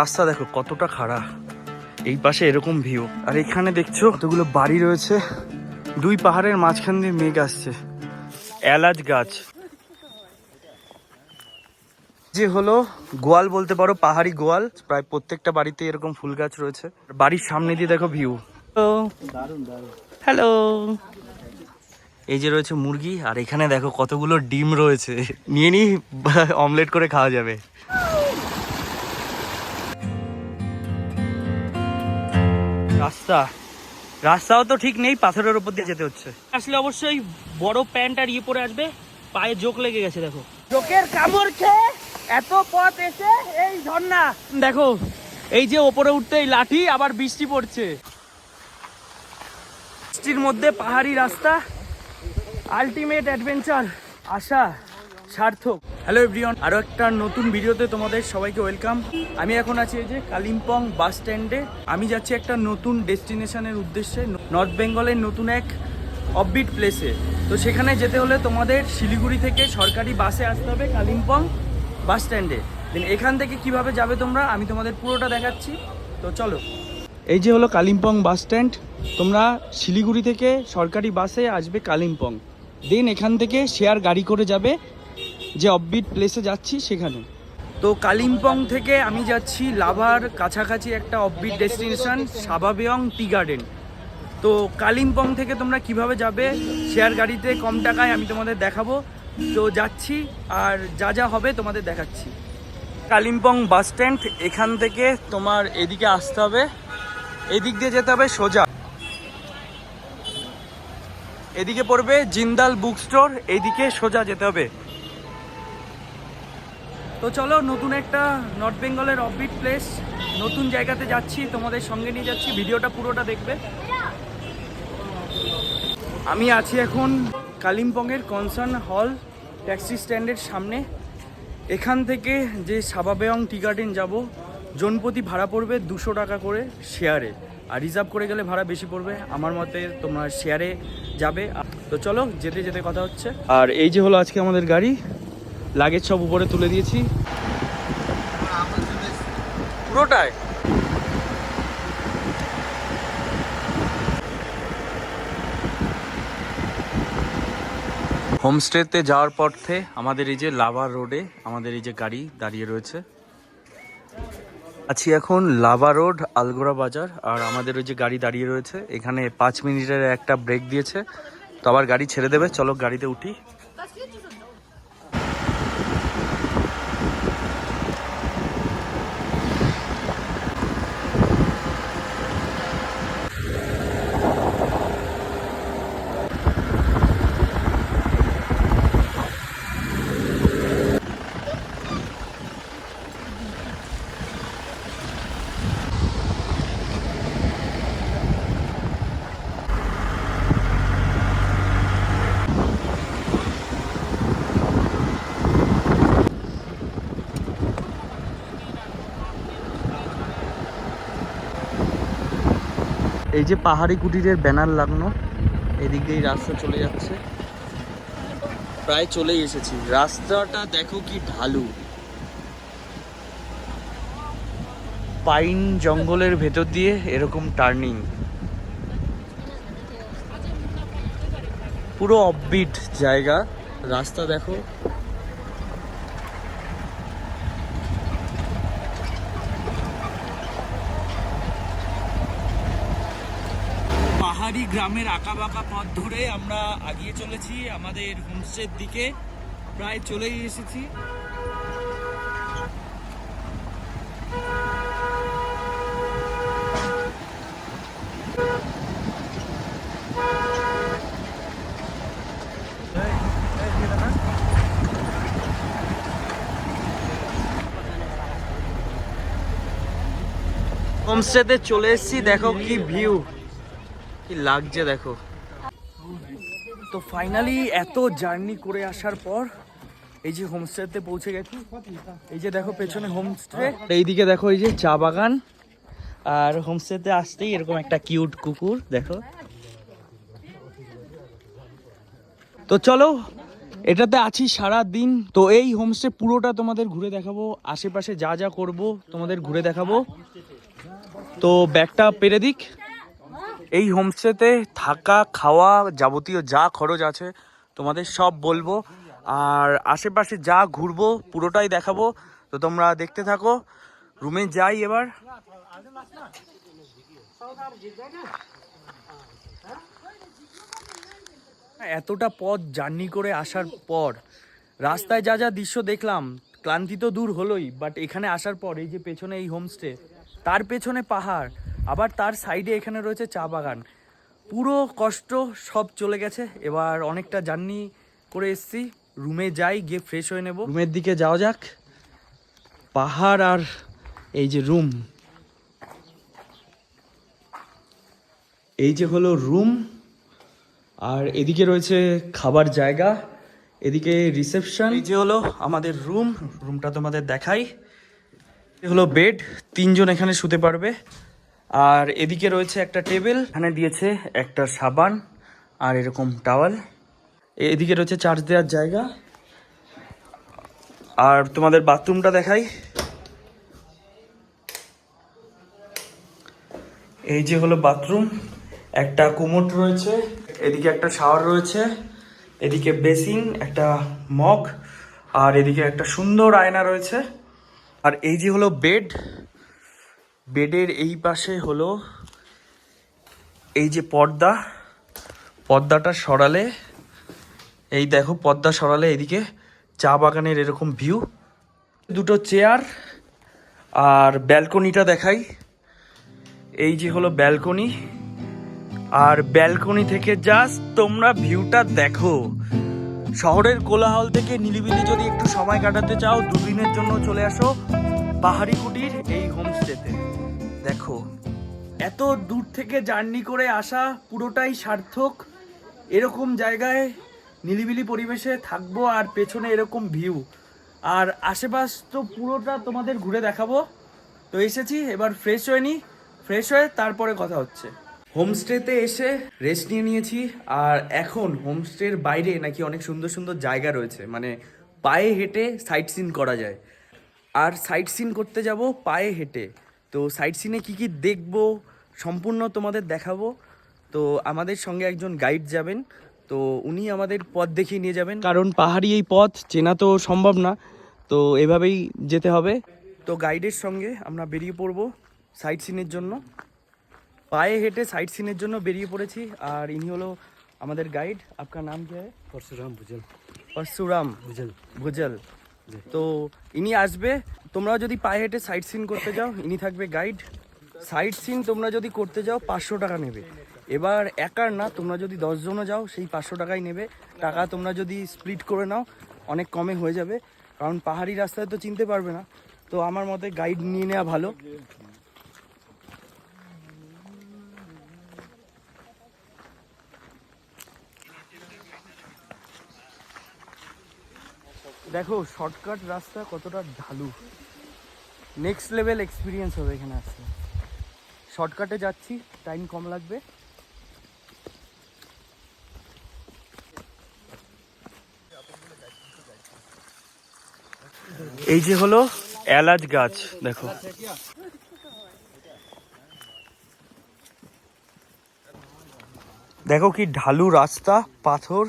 রাস্তা দেখো, কতটা খাড়া। এই পাশে এরকম ভিউ আর এখানে দেখছ, কতগুলো বাড়ি রয়েছে। দুই পাহাড়ের মাঝখান দিয়ে মেঘ আসছে। এলাচ গাছ। যে হলো গোয়াল বলতে পারো, পাহাড়ি গোয়াল। প্রায় প্রত্যেকটা বাড়িতে এরকম ফুল গাছ রয়েছে। বাড়ির সামনে দিয়ে দেখো ভিউ হ্যালো এই যে রয়েছে মুরগি, আর এখানে দেখো কতগুলো ডিম রয়েছে। নিয়ে নি অমলেট করে খাওয়া যাবে। রাস্তা। রাস্তাও তো ঠিক নেই পাথরের উপর দিয়ে যেতে হচ্ছে। আসলে অবশ্যই বড় প্যান্ট আর ইয়ে পরে আসবে পায়ে জোক লেগে গেছে দেখো। জোকের কামড় খেয়ে এত পথ এসে এই ঝর্ণা। দেখো এই যে ওপরে উঠতে এই লাঠি আবার বৃষ্টি পড়ছে। বৃষ্টির মধ্যে পাহাড়ি রাস্তা আলটিমেট অ্যাডভেঞ্চার আশা। সার্থক। হ্যালো এভরিওয়ান আরও একটা নতুন ভিডিওতে তোমাদের সবাইকে ওয়েলকাম আমি এখন আছি এই যে কালিম্পং বাস স্ট্যান্ডে আমি যাচ্ছি একটা নতুন ডেস্টিনেশনের উদ্দেশ্যে নর্থ বেঙ্গলের নতুন এক অববিট প্লেসে তো সেখানে যেতে হলে তোমাদের শিলিগুড়ি থেকে সরকারি বাসে আসতে হবে কালিম্পং বাস স্ট্যান্ডে দেন এখান থেকে কীভাবে যাবে তোমরা, আমি তোমাদের পুরোটা দেখাচ্ছি। তো চলো। এই যে হলো কালিম্পং বাস স্ট্যান্ড তোমরা শিলিগুড়ি থেকে সরকারি বাসে আসবে কালিম্পং। দেন এখান থেকে শেয়ার গাড়ি করে যাবে। যে অফবিট প্লেসে যাচ্ছি সেখানে। তো কালিম্পং থেকে আমি যাচ্ছি লাভার কাছাকাছি একটা offbeat destination Samabeong tea garden. তো কালিম্পং থেকে তোমরা কীভাবে যাবে শেয়ার গাড়িতে কম টাকায় আমি তোমাদের দেখাবো। তো যাচ্ছি, আর যা যা হবে তোমাদের দেখাচ্ছি। কালিম্পং বাস স্ট্যান্ড, এখান থেকে তোমার এদিকে আসতে হবে। এদিক দিয়ে যেতে হবে সোজা। এদিকে পড়বে জিন্দাল বুক স্টোর এইদিকে সোজা যেতে হবে। তো চলো, নতুন একটা নর্থ বেঙ্গলের অফবিট প্লেস নতুন জায়গাতে যাচ্ছি, তোমাদের সঙ্গে নিয়ে যাচ্ছি, ভিডিওটা পুরোটা দেখবে। আমি আছি এখন কালিম্পংয়ের কনসার্ন হল ট্যাক্সি স্ট্যান্ডের সামনে। এখান থেকে যে সাবাবেয়ং টি গার্ডেন যাব জনপ্রতি ভাড়া পড়বে দুশো টাকা করে শেয়ারে আর রিজার্ভ করে গেলে ভাড়া বেশি পড়বে, আমার মতে তোমরা শেয়ারে যাবে। তো চলো, যেতে যেতে কথা হচ্ছে। আর এই যে হলো আজকে আমাদের গাড়ি লাগেজ সব উপরে তুলে দিয়েছি। পুরোটাই? হোমস্টেতে যাওয়ার পথে আমাদের এই যে লাভার রোডে আমাদের এই যে গাড়ি দাঁড়িয়ে রয়েছে। আছি এখন লাভা রোড, আলগোড়া বাজার, আর আমাদের ওই যে গাড়ি দাঁড়িয়ে রয়েছে। এখানে পাঁচ মিনিটের একটা ব্রেক দিয়েছে। তো আবার গাড়ি ছেড়ে দেবে। চলো গাড়িতে উঠি। এই যে পাহাড়ি কুটিরের ব্যানার লাগানো, এদিক দিয়েই রাস্তা চলে যাচ্ছে। প্রায় চলেই এসেছি। রাস্তাটা দেখো কি ঢালু। পাইন জঙ্গলের ভেতর দিয়ে এরকম টার্নিং পুরো অফবিট জায়গা। রাস্তা দেখো। পাহাড়ি গ্রামের আঁকা বাঁকা পথ ধরে আমরা আগিয়ে চলেছি আমাদের হোমস্টের দিকে। প্রায় চলেই এসেছি। হোমস্টেতে চলে এসেছি, দেখো কি ভিউ কি লাগছে দেখো। তো ফাইনালি এত জার্নি করে আসার পর এই যে হোমস্টেতে পৌঁছে গেছি। এই যে দেখো পেছনে হোমস্টে এইদিকে দেখো এই যে চা বাগান। আর হোমস্টেতে আসতেই এরকম একটা কিউট কুকুর দেখো। তো চলো এটাতে আছি সারা দিন তো এই হোমস্টে পুরোটা তোমাদের ঘুরে দেখাবো। আশেপাশে যা যা করব তোমাদের ঘুরে দেখাবো। তো ব্যাগটা পেরে দিক। এই হোমস্টেতে থাকা, খাওয়া যাবতীয় যা খরচ আছে তোমাদের সব বলব। আর আশেপাশে যা ঘুরবো পুরোটাই দেখাবো। তো তোমরা দেখতে থাকো। রুমে যাই এবার। এতটা পথ জার্নি করে আসার পর, রাস্তায় যা যা দৃশ্য দেখলাম, ক্লান্তি তো দূর হলোই বাট এখানে আসার পর এই যে পেছনে এই হোমস্টে তার পেছনে পাহাড় আবার তার সাইডে এখানে রয়েছে চা বাগান। পুরো কষ্ট সব চলে গেছে। এবার অনেকটা জার্নি করে এসছি। রুমে যাই গিয়ে ফ্রেশ হয়ে নেব। রুমের দিকে যাওয়া যাক। পাহাড় আর এই যে রুম। এই যে হলো রুম। আর এদিকে রয়েছে খাবার জায়গা। এদিকে রিসেপশন। এই যে হলো আমাদের রুম। রুমটা তোমাদের দেখাই। এ হলো বেড। তিনজন এখানে শুতে পারবে। আর এদিকে রয়েছে একটা টেবিল, এখানে দিয়েছে একটা সাবান আর এরকম টাওয়াল। এদিকে রয়েছে চার্জ দেওয়ার জায়গা। আর তোমাদের বাথরুমটা দেখাই। এই যে হলো বাথরুম, একটা কুমোট রয়েছে, এদিকে একটা শাওয়ার রয়েছে, এদিকে বেসিন, একটা মগ, আর এদিকে একটা সুন্দর আয়না রয়েছে। আর এই যে হলো বেড বেডের এই পাশে হলো এই যে পর্দা, পর্দাটা সরালে, এই দেখো পর্দা সরালে এদিকে চা বাগানের এরকম ভিউ দুটো চেয়ার আর ব্যালকনিটা দেখাই। এই যে হলো ব্যালকনি আর ব্যালকনি থেকে জাস্ট তোমরা ভিউটা দেখো। শহরের কোলাহল থেকে নিলিবিলি যদি একটু সময় কাটাতে চাও, দুদিনের জন্য চলে আসো। পাহাড়ি কুটির, এই হোমস্টেতে দেখো, এত দূর থেকে জার্নি করে আসা পুরোটাই সার্থক। এরকম জায়গায় নিলিবিলি পরিবেশে থাকব আর পেছনে এরকম ভিউ আর আশেপাশ তো পুরোটা তোমাদের ঘুরে দেখাবো। তো এসেছি, এবার ফ্রেশ হয়ে নি ফ্রেশ হয়ে তারপরে কথা হচ্ছে। হোমস্টেতে এসে রেস্ট নিয়ে নিয়েছি, আর এখন হোমস্টের বাইরে নাকি অনেক সুন্দর সুন্দর জায়গা রয়েছে। মানে পায়ে হেঁটে সাইট সিন করা যায়। আর সাইট সিন করতে যাব পায়ে হেঁটে। তো সাইট সিনে কী কী দেখব সম্পূর্ণ তোমাদের দেখাবো। তো আমাদের সঙ্গে একজন গাইড যাবেন তো উনি আমাদের পথ দেখিয়ে নিয়ে যাবেন। কারণ পাহাড়ি এই পথ চেনা তো সম্ভব না তো এভাবেই যেতে হবে। তো গাইডের সঙ্গে আমরা বেরিয়ে পড়ব সাইট সিনের জন্য। পায়ে হেঁটে সাইট সিনের জন্য বেরিয়ে পড়েছি আর ইনি হলো আমাদের গাইড আপনার নাম কি হয়? পরশুরাম ভুজল। পরশুরাম ভুজল। ভুজল। তো ইনি আসবে তোমরা যদি পায়ে হেঁটে সাইট সিন করতে যাও, ইনি থাকবে গাইড সাইট সিন তোমরা যদি করতে যাও, পাঁচশো টাকা নেবে। এবার একার না, তোমরা যদি দশজনও যাও, সেই পাঁচশো টাকাই নেবে। টাকা তোমরা যদি স্প্লিট করে নাও, অনেক কমে হয়ে যাবে। কারণ পাহাড়ি রাস্তায় তো চিনতে পারবে না। তো আমার মতে গাইড নিয়ে নেওয়া ভালো। দেখো শর্টকাট রাস্তা কতটা ঢালু। নেক্সট লেভেল এক্সপিরিয়েন্স হবে এখানে আসলে। শর্টকাটে যাচ্ছি টাইম কম লাগবে। এই যে হলো এলাচ গাছ, দেখো। দেখো কি ঢালু রাস্তা, পাথর।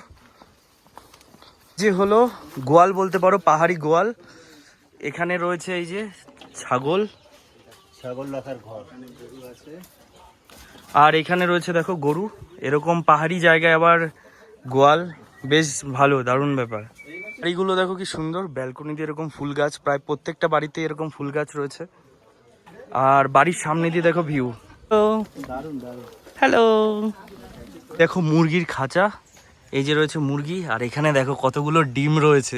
যে হলো গোয়াল বলতে পারো পাহাড়ি গোয়াল। এখানে রয়েছে এই যে ছাগল। ছাগল রাখার ঘর। আর এখানে রয়েছে দেখো গরু। এরকম পাহাড়ি জায়গায় আবার গোয়াল। বেশ ভালো দারুণ ব্যাপার। এইগুলো দেখো কি সুন্দর। ব্যালকনিতে এরকম ফুল গাছ প্রায় প্রত্যেকটা বাড়িতে এরকম ফুল গাছ রয়েছে। আর বাড়ির সামনে দিয়ে দেখো ভিউ। হ্যালো দেখো মুরগির খাঁচা। এই যে রয়েছে মুরগি আর এখানে দেখো কতগুলো ডিম রয়েছে।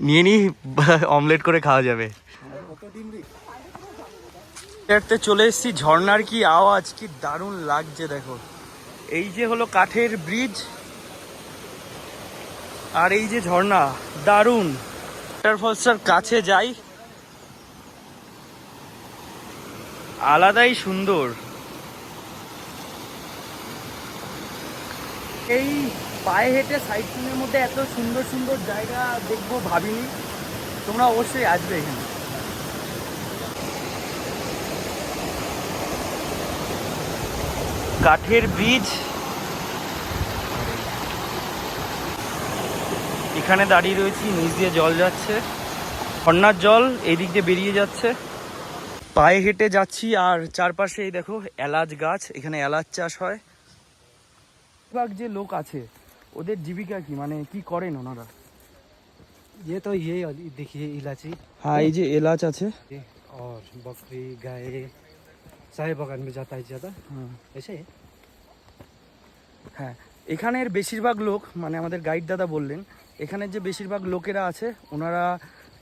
নিয়ে নি অমলেট করে খাওয়া যাবে। চলে এসেছি ঝর্নার কি আওয়াজ কি দারুণ লাগছে দেখো। এই যে হলো কাঠের ব্রিজ আর এই যে ঝর্ণা দারুণ। ওয়াটারফলসটার কাছে যাই। আলাদাই সুন্দর। এই পায়ে হেঁটে সাইড সিনের মধ্যে এত সুন্দর সুন্দর জায়গা দেখব ভাবিনি। তোমরা অবশ্যই আসবে এখানে। কাঠের ব্রিজ এখানে দাঁড়িয়ে রয়েছি, নিচ দিয়ে জল যাচ্ছে। ঝর্ণার জল এই দিক দিয়ে বেরিয়ে যাচ্ছে। পায়ে হেঁটে যাচ্ছি আর চারপাশে এই দেখো এলাচ গাছ, এখানে এলাচ চাষ হয়। বেশিরভাগ যে লোক আছে ওদের জীবিকা কি মানে কি করেন ওনারা ये तो ये देखिए इलायची হ্যাঁ এই যে এলাচ আছে ये और बकरी गाय चाय बागान में जाता है ज़्यादा হুম। ऐसे है হ্যাঁ এখানের বেশিরভাগ লোক মানে আমাদের গাইড দাদা বললেন এখানের যে বেশিরভাগ লোকেরা আছে ওনারা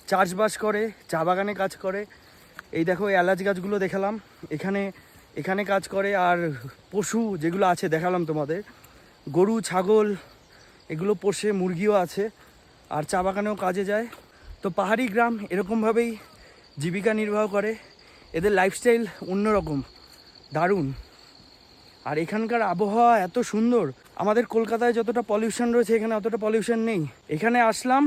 চাষবাস করে চা বাগানে কাজ করে এই দেখো এই এলাচ গাছগুলো দেখালাম এখানে এখানে কাজ করে আর পশু যেগুলো আছে দেখালাম তোমাদের গরু, ছাগল, এগুলো পোষে, মুরগিও আছে, আর চা বাগানেও কাজে যায়। তো পাহাড়ি গ্রাম এরকমভাবেই জীবিকা নির্বাহ করে। এদের লাইফস্টাইল অন্যরকম, দারুণ। আর এখানকার আবহাওয়া এত সুন্দর, আমাদের কলকাতায় যতটা পলিউশন রয়েছে এখানে অতটা পলিউশন নেই। এখানে আসলাম,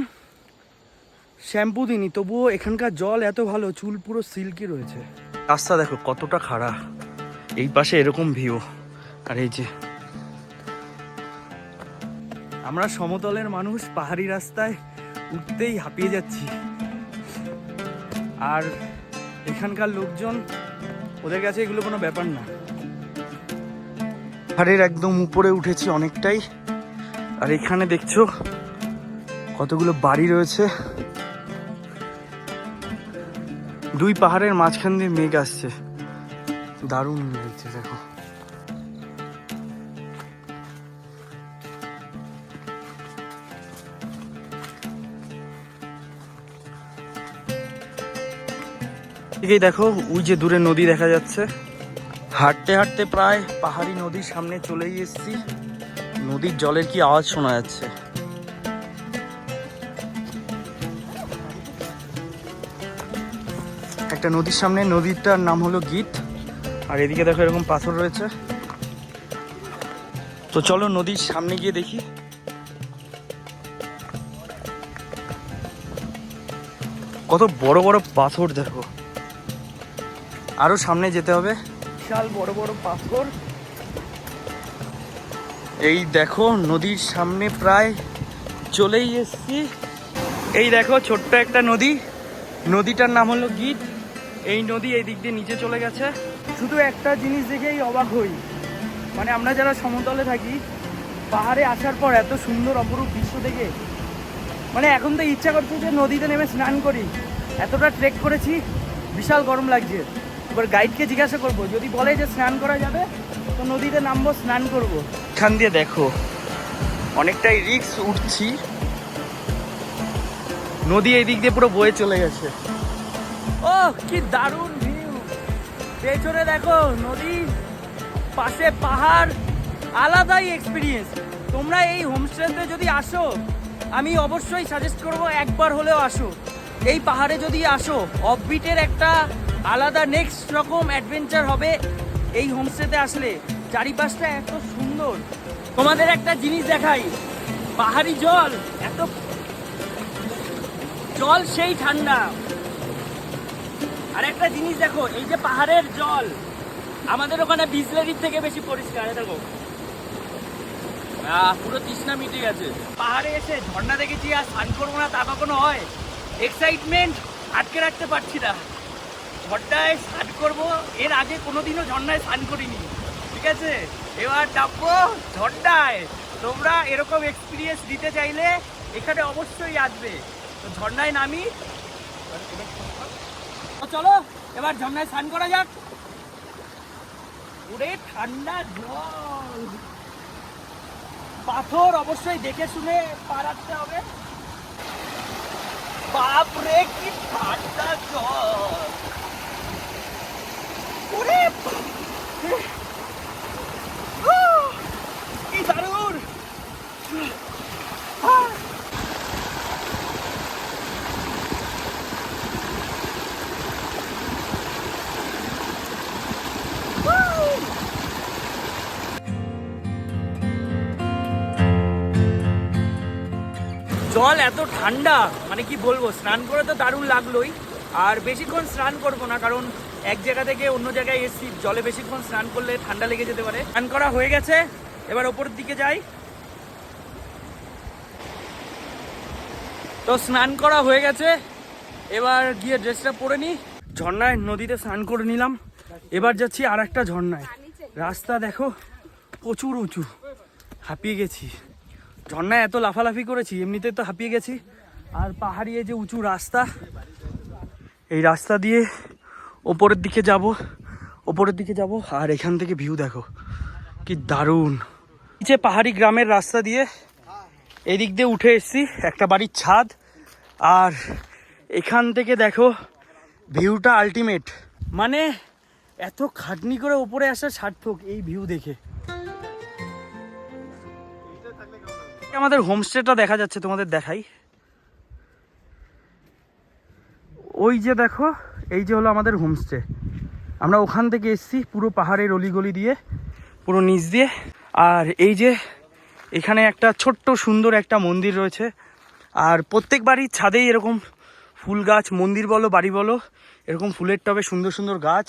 শ্যাম্পু দিনি তবুও এখানকার জল এত ভালো, চুল পুরো সিল্কি রয়েছে। রাস্তা দেখো কতটা খাড়া, এই পাশে এরকম ভিউ আর এই যে আমরা সমতলের মানুষ পাহাড়ি রাস্তায় উঠতেই হাঁপিয়ে যাচ্ছি। আর এখানকার লোকজন, ওদের কাছে এগুলো কোনো ব্যাপার না। পাহাড়ের একদম উপরে উঠেছি অনেকটাই। আর এখানে দেখছ কতগুলো বাড়ি রয়েছে। দুই পাহাড়ের মাঝখান দিয়ে মেঘ আসছে। দারুণ লাগছে, দেখো। এদিকেই দেখো, ওই যে দূরে নদী দেখা যাচ্ছে। হাঁটতে হাঁটতে প্রায় পাহাড়ি নদীর সামনে চলেই এসেছি। নদীর জলের কি আওয়াজ শোনা যাচ্ছে? একটা নদীর সামনে, নদীটার নাম হলো গীত আর এদিকে দেখো এরকম পাথর রয়েছে। তো চলো নদীর সামনে গিয়ে দেখি। কত বড় বড় পাথর দেখো। আরও সামনে যেতে হবে। বিশাল বড় বড় পাথর। এই দেখো নদীর সামনে প্রায় চলেই এসছি। এই দেখো ছোট্ট একটা নদী। নদীটার নাম হলো গিট। এই নদী এই দিক দিয়ে নিচে চলে গেছে। শুধু একটা জিনিস দেখেই অবাক হই। মানে আমরা যারা সমতলে থাকি পাহাড়ে আসার পর এত সুন্দর অপরূপ দৃশ্য দেখে মানে এখন তো ইচ্ছা করছে যে নদীতে নেমে স্নান করি। এতটা ট্রেক করেছি বিশাল গরম লাগছে। এবার গাইডকে জিজ্ঞাসা করব যদি বলে যে স্নান করা যাবে তো নদীতে নামবো স্নান করব। এখান দিয়ে দেখো অনেকটাই রিক্স উঠছি। নদী এই দিক দিয়ে পুরো বয়ে চলে গেছে। ও কি দারুণ ভিউ পেছনে দেখো নদী পাশে পাহাড় আলাদাই এক্সপিরিয়েন্স তোমরা এই হোমস্টেতে যদি আসো আমি অবশ্যই সাজেস্ট করব একবার হলেও আসো। এই পাহাড়ে যদি আসো অফবিটের একটা আলাদা নেক্সট রকম অ্যাডভেঞ্চার হবে। এই হোমস্টেতে আসলে চারিপাশটা এত সুন্দর। তোমাদের একটা জিনিস দেখাই, পাহাড়ি জল, এত জল সেই ঠান্ডা। আর একটা জিনিস দেখো, এই যে পাহাড়ের জল, আমাদের ওখানে বিসলেরির থেকে বেশি পরিষ্কার দেখো। পুরো তৃষ্ণা মিটে গেছে। পাহাড়ে এসে ঝর্ণা দেখেছি আর স্নান করব না তা কখনো হয়? এক্সাইটমেন্ট আটকে রাখতে পারছি না। ঝর্ণায় স্নান করব, এর আগে কোনোদিনও ঝর্ণায় স্নান করিনি। ঠিক আছে? এবার ডাববো ঝর্ণায়। তোমরা এরকম এক্সপিরিয়েন্স দিতে চাইলে এখানে অবশ্যই আসবে। তো ঝর্ণায় নামি। চলো, এবার ঝর্ণায় স্নান করা যাক। ওরে ঠান্ডা জল। পাথর অবশ্যই দেখে শুনে পা হবে। বাপরে কি ঠান্ডা জল। ঠান্ডা মানে কি বলব, স্নান করে তো দারুণ লাগলোই। আর বেশিক্ষণ স্নান করব না, কারণ এক জায়গা থেকে অন্য জায়গায় এসছি, জলে বেশিক্ষণ স্নান করলে ঠান্ডা লেগে যেতে পারে। স্নান করা হয়ে গেছে, এবার ওপরের দিকে যাই। তো স্নান করা হয়ে গেছে, এবার গিয়ে ড্রেসটা পরে নিই ঝর্ণায় নদীতে স্নান করে নিলাম, এবার যাচ্ছি আর একটা ঝর্ণায়। রাস্তা দেখো, প্রচুর উঁচু, হাঁপিয়ে গেছি। ঝর্ণায় এত লাফালাফি করেছি, এমনিতে তো হাঁপিয়ে গেছি। আর পাহাড়ি এই যে উঁচু রাস্তা, এই রাস্তা দিয়ে ওপরের দিকে যাব, ওপরের দিকে যাব, আর এখান থেকে ভিউ দেখো, কি দারুণ। নিচে পাহাড়ি গ্রামের রাস্তা দিয়ে এদিক দিয়ে উঠে এসেছি, একটা বাড়ির ছাদ, আর এখান থেকে দেখো ভিউটা আলটিমেট মানে এত খাটনি করে ওপরে আসা সার্থক এই ভিউ দেখে। আমাদের হোমস্টেটা দেখা যাচ্ছে, তোমাদের দেখাই। ওই যে দেখো, এই যে হলো আমাদের হোমস্টে আমরা ওখান থেকে এসেছি পুরো পাহাড়ের অলিগলি দিয়ে, পুরো নিচ দিয়ে। আর এই যে এখানে একটা ছোট্ট সুন্দর একটা মন্দির রয়েছে। আর প্রত্যেক বাড়ির ছাদেই এরকম ফুল গাছ, মন্দির বলো, বাড়ি বলো, এরকম ফুলের টবে সুন্দর সুন্দর গাছ।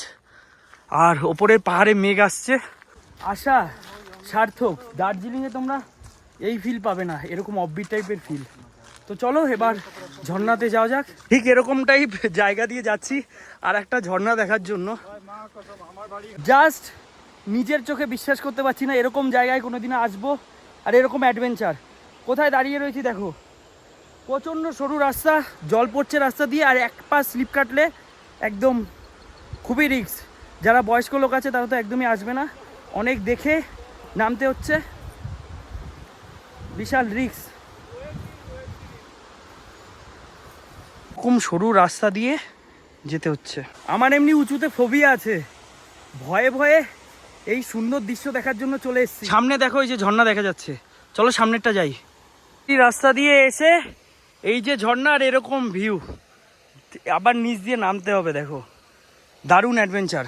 আর ওপরের পাহাড়ে মেঘ আসছে। আশা, সার্থক, দার্জিলিংয়ে তোমরা এই ফিল পাবে না, এরকম অফবিট টাইপের ফিল তো চলো এবার ঝর্ণাতে যাওয়া যাক। ঠিক এরকম টাইপ জায়গা দিয়ে যাচ্ছি আর একটা ঝর্ণা দেখার জন্য। জাস্ট নিজের চোখে বিশ্বাস করতে পারছি না এরকম জায়গায় কোনোদিনও আসব আর এরকম অ্যাডভেঞ্চার কোথায় দাঁড়িয়ে রয়েছি দেখো। প্রচণ্ড সরু রাস্তা, জল পড়ছে রাস্তা দিয়ে আর এক পা স্লিপ কাটলে একদম খুবই রিস্ক যারা বয়স্ক লোক আছে তারা তো একদমই আসবে না। অনেক দেখে নামতে হচ্ছে। বিশাল রিস্ক এরকম সরু রাস্তা দিয়ে যেতে হচ্ছে। আমার এমনি উঁচুতে ফোবিয়া আছে। ভয়ে ভয়ে এই সুন্দর দৃশ্য দেখার জন্য চলে এসেছি। সামনে দেখো এই যে ঝর্ণা দেখা যাচ্ছে। চলো সামনেরটা যাই। এই রাস্তা দিয়ে এসে এই যে ঝর্ণার এরকম ভিউ আবার নিচ দিয়ে নামতে হবে দেখো। দারুণ অ্যাডভেঞ্চার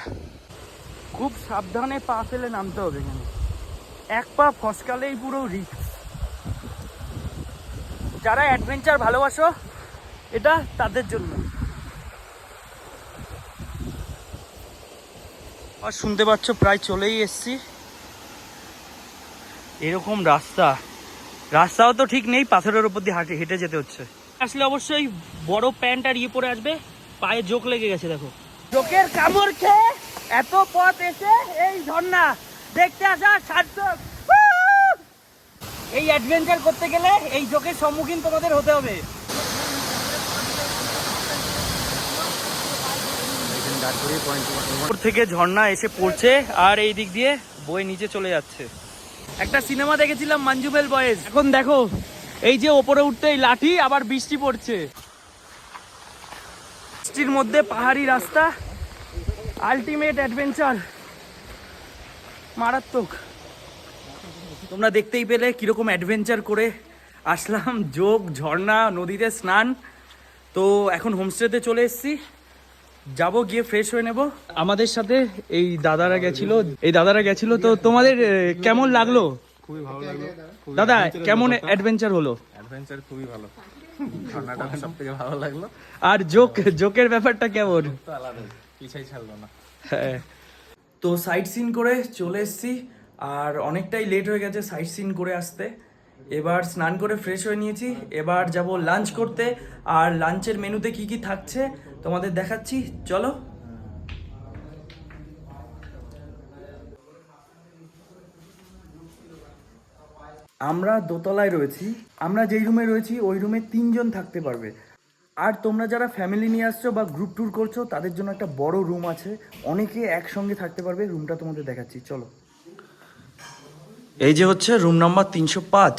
খুব সাবধানে পা ফেলে নামতে হবে এখানে। এক পা ফসকালেই পুরো রিস্ক যারা অ্যাডভেঞ্চার ভালোবাসো এটা তাদের জন্য। আর শুনতে পাচ্ছ প্রায় চলেই এসছি। এরকম রাস্তা। রাস্তাও তো ঠিক নেই পাথরের উপর দিয়ে হাঁটে হেঁটে যেতে হচ্ছে। আসলে অবশ্যই বড় প্যান্ট আর ইয়ে পরে আসবে পায়ে জোক লেগে গেছে দেখো। জোকের কামড় খেয়ে এত পথ এসে এই ঝর্ণা দেখতে আসা সার্থক। এই অ্যাডভেঞ্চার করতে গেলে এই জোকের সম্মুখীন তোমাদের হতে হবে। উপর থেকে ঝর্ণা এসে পড়ছে আর এই দিক দিয়ে বই নিচে চলে যাচ্ছে। একটা সিনেমা দেখেছিলাম মঞ্জুবেল বয়েজ। এখন দেখো, এই যে ওপরে উঠতে এই লাঠি, আবার বৃষ্টি পড়ছে। বৃষ্টির মধ্যে পাহাড়ি রাস্তা আলটিমেট অ্যাডভেঞ্চার মারাত্মক। তোমরা দেখতেই পেলে কীরকম অ্যাডভেঞ্চার করে আসলাম। যোগ, ঝর্ণা, নদীতে স্নান। তো এখন হোমস্টেতে চলে এসেছি। যাব গিয়ে ফ্রেশ হয়ে নেব। আমাদের সাথে এই দাদারা গেছিল। এই দাদারা গেছিল তো তোমাদের কেমন লাগল? খুবই ভালো লাগল। দাদা কেমন অ্যাডভেঞ্চার হলো? অ্যাডভেঞ্চার খুবই ভালো। ঝর্ণাটা সব থেকে ভালো লাগল। আর জোক জোকের ব্যাপারটা কেমন? আলাদা পিছাই ছাড়লো না। হ্যাঁ। তো সাইট সিন করে চলে এসেছি আর অনেকটাই লেট হয়ে গেছে সাইট সিন করে আসতে। এবার স্নান করে ফ্রেশ হয়ে নিয়েছি। এবার যাব লাঞ্চ করতে। আর লাঞ্চের মেনুতে কি কি থাকছে তোমাদের দেখাচ্ছি, চলো। আমরা দোতলায় রয়েছি, আমরা যেই রুমে রয়েছি, ওই রুমে তিনজন থাকতে পারবে। আর তোমরা যারা ফ্যামিলি নিয়ে আসছো বা গ্রুপ ট্যুর করছ, তাদের জন্য একটা বড় রুম আছে। অনেকে একসঙ্গে থাকতে পারবে রুমটা তোমাদের দেখাচ্ছি, চলো। এই যে হচ্ছে রুম নাম্বার তিনশো পাঁচ।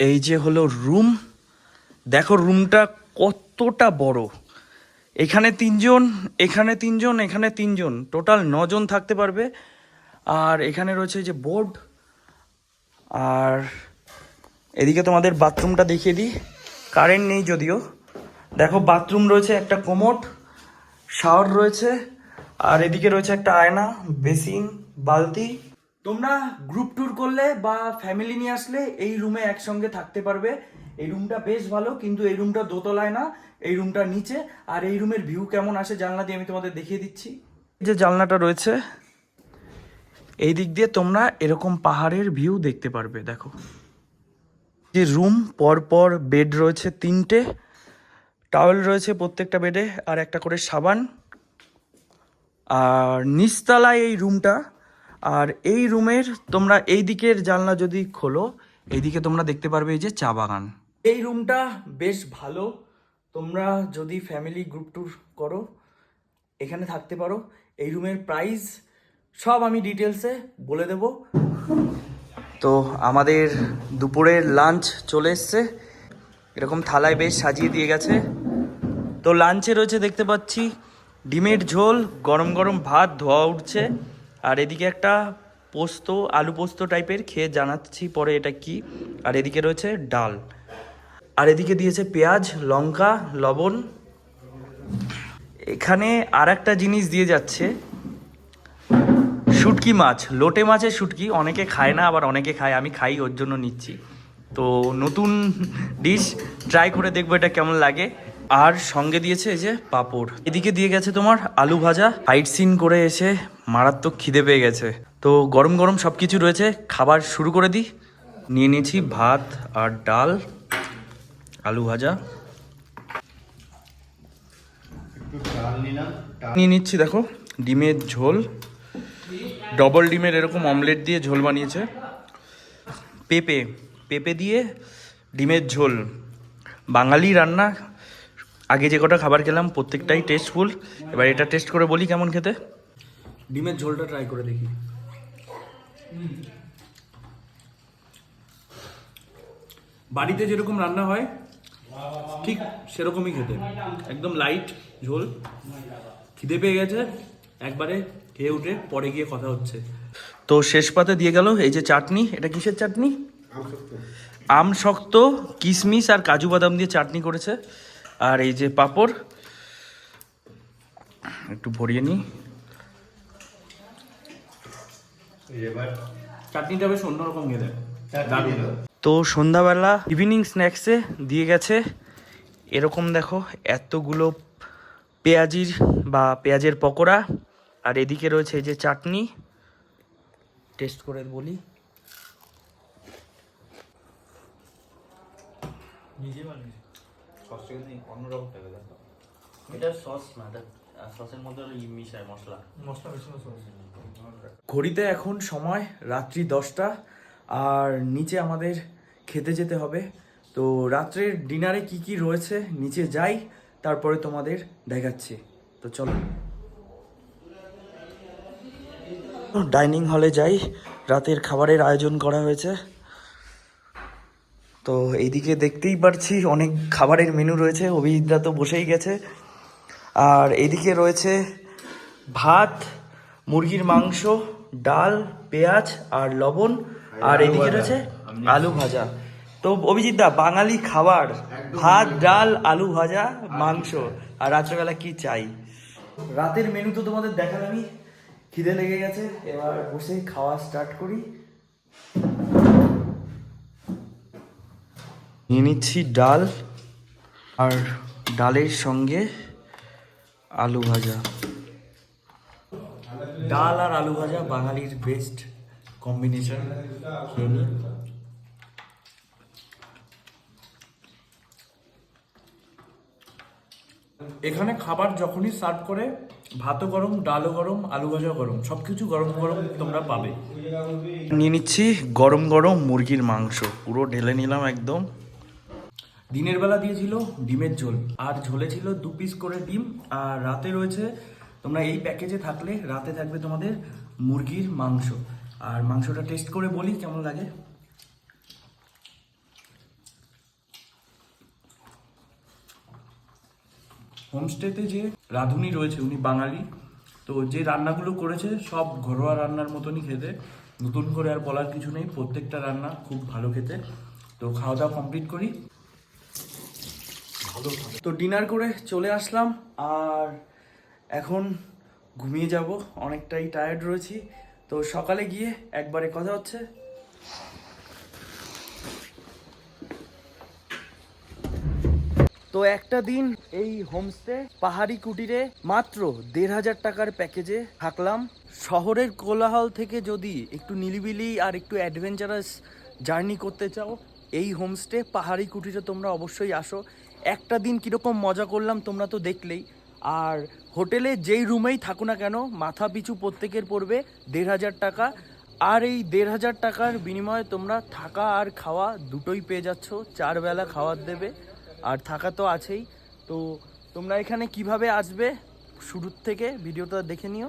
এই যে হলো রুম দেখো রুমটা কতটা বড়? এখানে তিনজন এখানে তিনজন এখানে তিনজন। টোটাল নজন থাকতে পারবে। আর এখানে রয়েছে যে বোর্ড আর এদিকে তোমাদের বাথরুমটা দেখিয়ে দিই। কারেন্ট নেই যদিও। দেখো বাথরুম রয়েছে একটা কোমোট শাওয়ার রয়েছে, আর এদিকে রয়েছে একটা আয়না বেসিন বালতি। তোমরা গ্রুপ ট্যুর করলে বা ফ্যামিলি নিয়ে আসলে এই রুমে একসঙ্গে থাকতে পারবে। এই রুমটা বেশ ভালো, কিন্তু এই রুমটা দোতলায় না, এই রুমটা নিচে। আর এই রুমের ভিউ কেমন আসে জানলা দিয়ে আমি তোমাদের দেখিয়ে দিচ্ছি। যে জানলাটা রয়েছে, এই দিক দিয়ে তোমরা এরকম পাহাড়ের ভিউ দেখতে পারবে, দেখো। যে রুম পর পর বেড রয়েছে তিনটে টাওয়েল রয়েছে প্রত্যেকটা বেডে আর একটা করে সাবান। আর নিচতলায় এই রুমটা আর এই রুমের তোমরা এই দিকের জানলা যদি খোলো এইদিকে তোমরা দেখতে পারবে এই যে চা বাগান। এই রুমটা বেশ ভালো। তোমরা যদি ফ্যামিলি গ্রুপ ট্যুর করো, এখানে থাকতে পারো। এই রুমের প্রাইস সব আমি ডিটেলসে বলে দেব। তো আমাদের দুপুরের লাঞ্চ চলে এসছে। এরকম থালায় বেশ সাজিয়ে দিয়ে গেছে। তো লাঞ্চে রয়েছে দেখতে পাচ্ছি, ডিমের ঝোল, গরম গরম ভাত, ধোয়া উঠছে। আর এদিকে একটা পোস্ত, আলু পোস্ত টাইপের খেয়ে জানাচ্ছি পরে এটা কি। আর এদিকে রয়েছে ডাল। আর এদিকে দিয়েছে পেঁয়াজ, লঙ্কা, লবণ। এখানে আর একটা জিনিস দিয়ে যাচ্ছে। শুটকি মাছ, লোটে মাছের শুটকি। অনেকে খায় না, আবার অনেকে খায়। আমি খাই, ওর জন্য নিচ্ছি। তো নতুন ডিশ ট্রাই করে দেখব এটা কেমন লাগে। আর সঙ্গে দিয়েছে এই যে পাঁপড়। এদিকে দিয়ে গেছে তোমার আলু ভাজা। হাইট সিন করে এসে মারাত্মক খিদে পেয়ে গেছে। তো গরম গরম সব কিছু রয়েছে। খাবার শুরু করে দিই। নিয়ে নিয়েছি ভাত আর ডাল। আলু ভাজা। নিয়ে নিচ্ছি দেখো ডিমের ঝোল। ডবল ডিমের এরকম অমলেট দিয়ে ঝোল বানিয়েছে। পেঁপে পেঁপে দিয়ে ডিমের ঝোল। বাঙালি রান্না। আগে যে কটা খাবার খেলাম প্রত্যেকটাই টেস্টফুল এবার এটা টেস্ট করে বলি কেমন খেতে। ডিমের ঝোলটা ট্রাই করে দেখি। বাড়িতে যেরকম রান্না হয় ঠিক সেরকমই খেতে। একদম লাইট ঝোল। খিদে পেয়ে গেছে। একবারে খেয়ে উঠে পরে গিয়ে কথা হচ্ছে। তো শেষ পাতে দিয়ে গেল এই যে চাটনি। এটা কিসের চাটনি? আম শক্ত কিশমিশ আর কাজু বাদাম দিয়ে চাটনি করেছে। আর এই যে পাঁপড়। একটু ভরিয়ে নিই। চাটনিটা বেশ অন্যরকম খেতে। দারুণ। তো সন্ধ্যাবেলা ইভিনিং স্ন্যাক্সে দিয়ে গেছে। এরকম দেখো এতগুলো পেঁয়াজির বা পেঁয়াজের পকোড়া। আর এদিকে রয়েছে এই যে চাটনি। টেস্ট করে বলি। নিজে বানিয়েছি সসটা কিন্তু অন্যরকম টাকা জানো এটা সস না সসের মধ্যে মিশায় মশলা। মশলা বেশি মশলা ঘড়িতে এখন সময় রাত্রি দশটা। আর নিচে আমাদের খেতে যেতে হবে। তো রাত্রের ডিনারে কি কি রয়েছে নিচে যাই, তারপরে তোমাদের দেখাচ্ছি। তো চলো। ডাইনিং হলে যাই, রাতের খাবারের আয়োজন করা হয়েছে। তো এইদিকে দেখতেই পারছি অনেক খাবারের মেনু রয়েছে, অভিজিৎদা তো বসেই গেছে। আর এদিকে রয়েছে ভাত, মুরগির মাংস, ডাল, পেঁয়াজ আর লবণ। আর এদিকে রয়েছে আলু ভাজা। তো অভিজিৎ দা বাঙালি খাবার ভাত ডাল আলু ভাজা মাংস। আর রাত্রেবেলা কি চাই? রাতের মেনু তো তোমাদের দেখালামই। খিদে লেগে গেছে এবার বসে খাওয়া স্টার্ট করি। নিয়ে নিচ্ছি ডাল আর ডালের সঙ্গে আলু ভাজা। ডাল আর আলু ভাজা বাঙালির বেস্ট কম্বিনেশন এখানে খাবার যখনই সার্ভ করে ভাতও গরম ডালও গরম আলু ভাজাও গরম সব কিছু গরম গরম তোমরা পাবে। নিয়ে নিচ্ছি গরম গরম মুরগির মাংস পুরো ঢেলে নিলাম একদম। দিনের বেলা দিয়েছিল ডিমের ঝোল আর ঝোলে ছিল দু পিস করে ডিম আর রাতে রয়েছে তোমরা এই প্যাকেজে থাকলে রাতে থাকবে তোমাদের মুরগির মাংস। আর মাংসটা টেস্ট করে বলি কেমন লাগে। হোমস্টেতে যে রাঁধুনি রয়েছে, উনি বাঙালি, তো যে রান্নাগুলো করেছে সব ঘরোয়া রান্নার মতনই খেতে। নতুন করে আর বলার কিছু নেই, প্রত্যেকটা রান্না খুব ভালো খেতে। তো খাওয়া দাওয়া কমপ্লিট করি। তো ডিনার করে চলে আসলাম, আর এখন ঘুমিয়ে যাব, অনেকটাই টায়ার্ড রয়েছি। তো সকালে গিয়ে একবারে কথা হচ্ছে। তো একটা দিন এই হোমস্টে পাহাড়ি কুটিরে মাত্র দেড় হাজার টাকার প্যাকেজে থাকলাম। শহরের কোলাহল থেকে যদি একটু নিলিবিলি আর একটু অ্যাডভেঞ্চারাস জার্নি করতে চাও, এই হোমস্টে পাহাড়ি কুটিরে তোমরা অবশ্যই আসো। একটা দিন কীরকম মজা করলাম তোমরা তো দেখলেই। আর হোটেলে যেই রুমেই থাকো না কেন, মাথা পিছু প্রত্যেকের পড়বে দেড় হাজার টাকা। আর এই দেড় হাজার টাকার বিনিময়ে তোমরা থাকা আর খাওয়া দুটোই পেয়ে যাচ্ছ চারবেলা খাওয়ার দেবে, আর থাকা তো আছেই। তো তোমরা এখানে কীভাবে আসবে, শুরুর থেকে, ভিডিওটা দেখে নিও।